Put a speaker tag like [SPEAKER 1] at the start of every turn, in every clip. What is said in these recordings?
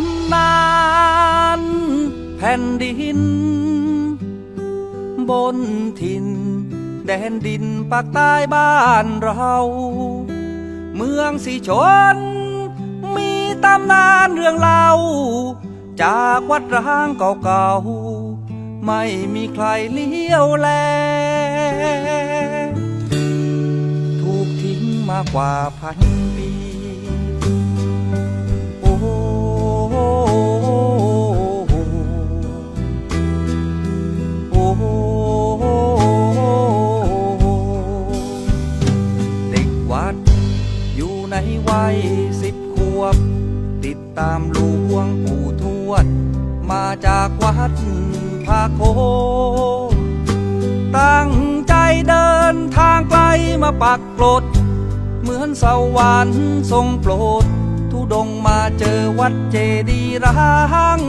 [SPEAKER 1] ำนานแผ่นดิน บนถิ่น แดนดินปากใต้บ้านเรา เมืองสีชน มีตำนานเรื่องเล่า จากวัดร้างเก่าๆ ไม่มีใครเลี้ยวแล ถูกทิ้งมากว่าพัน วงปู่ทวด มาจากวัดพาโค ตั้งใจเดินทางไกลมาปักกลด เหมือนสวรรค์ทรงโปรด ทุดงมาเจอวัดเจดีร้าง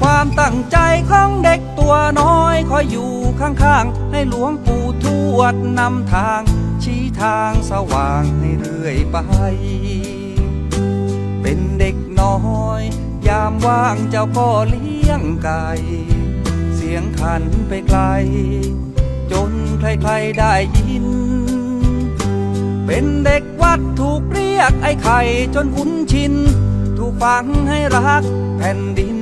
[SPEAKER 1] ความตั้งใจของเด็กตัวน้อยคอยอยู่ข้างๆ ให้หลวงปู่ทวดนำทาง ชี้ทางสว่างให้เรื่อยไป เป็นเด็กน้อย ยามว่างเจ้าพ่อเลี้ยงไก่ เสียงขันไปไกล จนใครๆได้ยิน เป็นเด็กวัดถูกเรียกไอ้ไข่จนคุ้นชิน ถูกฝังให้รักแผ่นดิน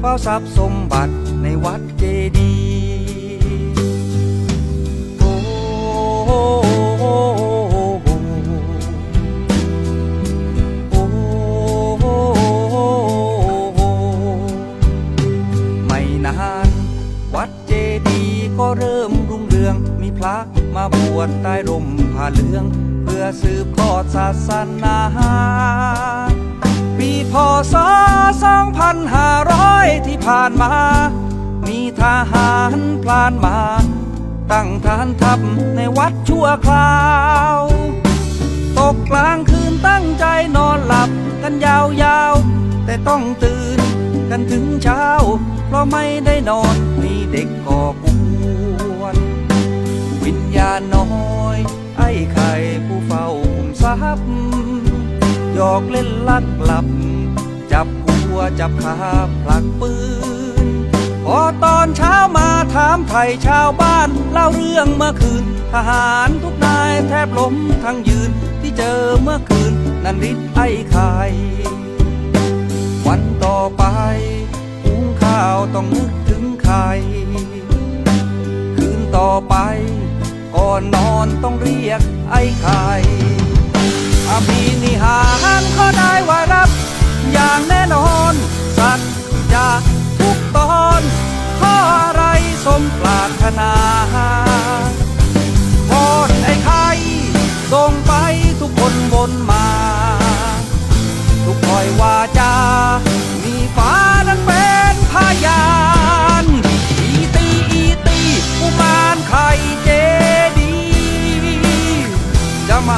[SPEAKER 1] เฝ้าทรัพย์สมบัติในวัดเจดีย์โอ้ ชใต้ร่มผ้าเหลือง เพื่อสืบทอดศาสนาปีพศ2500 ที่ผ่านมา มีทหารพลานมา ตั้งฐานทัพในวัดชั่วคราว ตกกลางคืนตั้งใจนอนหลับกันยาวๆ แต่ต้องตื่นกันถึงเช้า เพราะไม่ได้นอนมีเด็กก่อกวน วิญญาณน้อย ไอ้ไข่ผู้เฝ้าคุมทรัพย์หยอกเล่นลักหลับ จับหัวจับขาผลักปืน พอตอนเช้ามาถามไทยชาวบ้าน เล่าเรื่องเมื่อคืน ทหารทุกนายแทบล้มทั้งยืนที่เจอเมื่อคืน นันริดไอ้ไข่วันต่อไปหุงข้าวต้องนึกถึงไข่คืนต่อไป ก่อนนอนต้องเรียกไอ้ไข่อาพีนิหารเขาได้ว่ารับ อย่างแน่นอนสัจจะทุกตอนข้ออะไรสมปรารถนาพรไอ้ไข่ส่งไปทุกคนบนมา ทุกคอยวาจา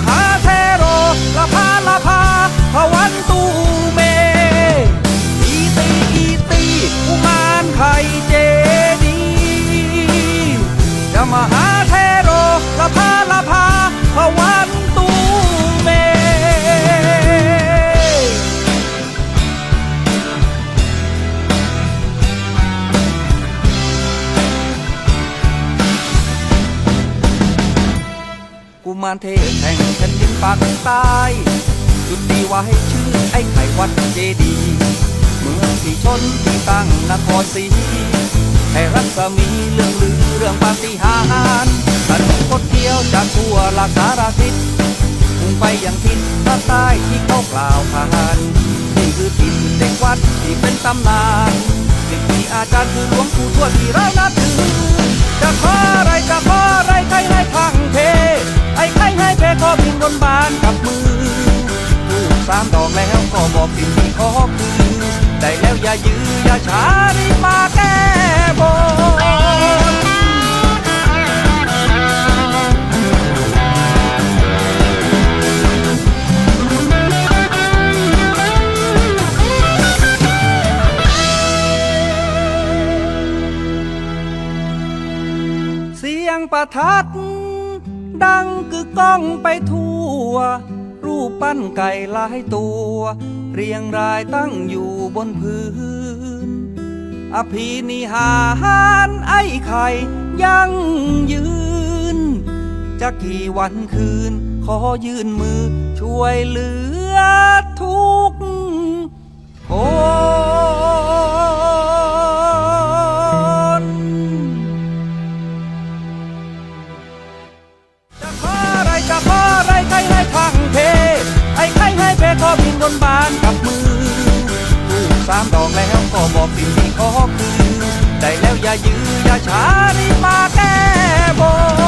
[SPEAKER 1] หาเทโรละพาละพาพวันตูเม อีตีอีตีอุมานไข่เจดีจะมหาเทโรละพาละพาพวันตู มารเทพแห่งแผ่นดินปากใต้จุดดีไว้ชื่อไอ้ไข่วัดเจดีเมืองที่ชนที่ตั้งนครศรีให้รัศมีเรื่องลือเรื่องปาฏิหาริย์ถนนคดเที่ยวจากทั่วหลากสารทิศมุ่งไปยังทิศภาคใต้ที่เขากล่าวขานนี่คือถิ่นเด็กวัดที่เป็นตำนานสิ่งที่อาจารย์คือหลวงปู่ทวดที่เรานับถือจะขออะไรจะขออะไรใครให้ อบสิ่งที่ขอคือได้แล้วอย่ายื้ออย่าช้ารีบมาแก้บนเสียงประทัด ดังกึกก้องไปทั่ว รูปปั้นไก่หลายตัว เรียงรายตั้งอยู่บนพื้น อภินิหารไอ้ไข่ยังยืน จะกี่วันคืน ขอยืนมือช่วยเหลือทุกคน ก็บอกสิ่งที่ขอคือ ได้แล้วอย่ายื้ออย่าช้ารีบมาแก้บน